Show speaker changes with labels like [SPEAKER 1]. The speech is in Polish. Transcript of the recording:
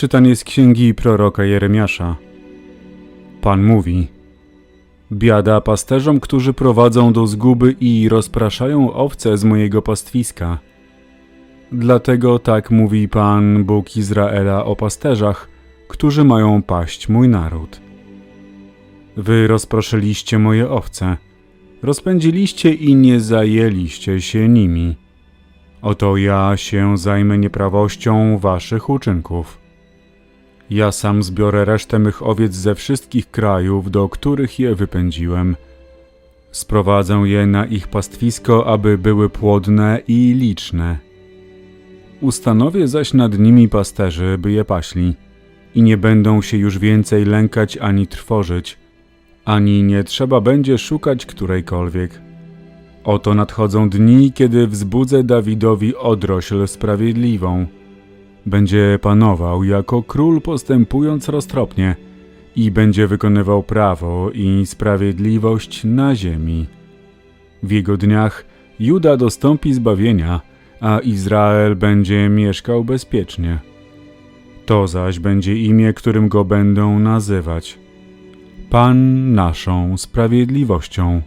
[SPEAKER 1] Czytanie z księgi proroka Jeremiasza. Pan mówi: Biada pasterzom, którzy prowadzą do zguby i rozpraszają owce z mojego pastwiska. Dlatego tak mówi Pan Bóg Izraela o pasterzach, którzy mają paść mój naród. Wy rozproszyliście moje owce, rozpędziliście i nie zajęliście się nimi. Oto ja się zajmę nieprawością waszych uczynków. Ja sam zbiorę resztę mych owiec ze wszystkich krajów, do których je wypędziłem. Sprowadzę je na ich pastwisko, aby były płodne i liczne. Ustanowię zaś nad nimi pasterzy, by je paśli, i nie będą się już więcej lękać ani trwożyć, ani nie trzeba będzie szukać którejkolwiek. Oto nadchodzą dni, kiedy wzbudzę Dawidowi odrośl sprawiedliwą. Będzie panował jako król postępując roztropnie i będzie wykonywał prawo i sprawiedliwość na ziemi. W jego dniach Juda dostąpi zbawienia, a Izrael będzie mieszkał bezpiecznie. To zaś będzie imię, którym go będą nazywać. Pan naszą sprawiedliwością.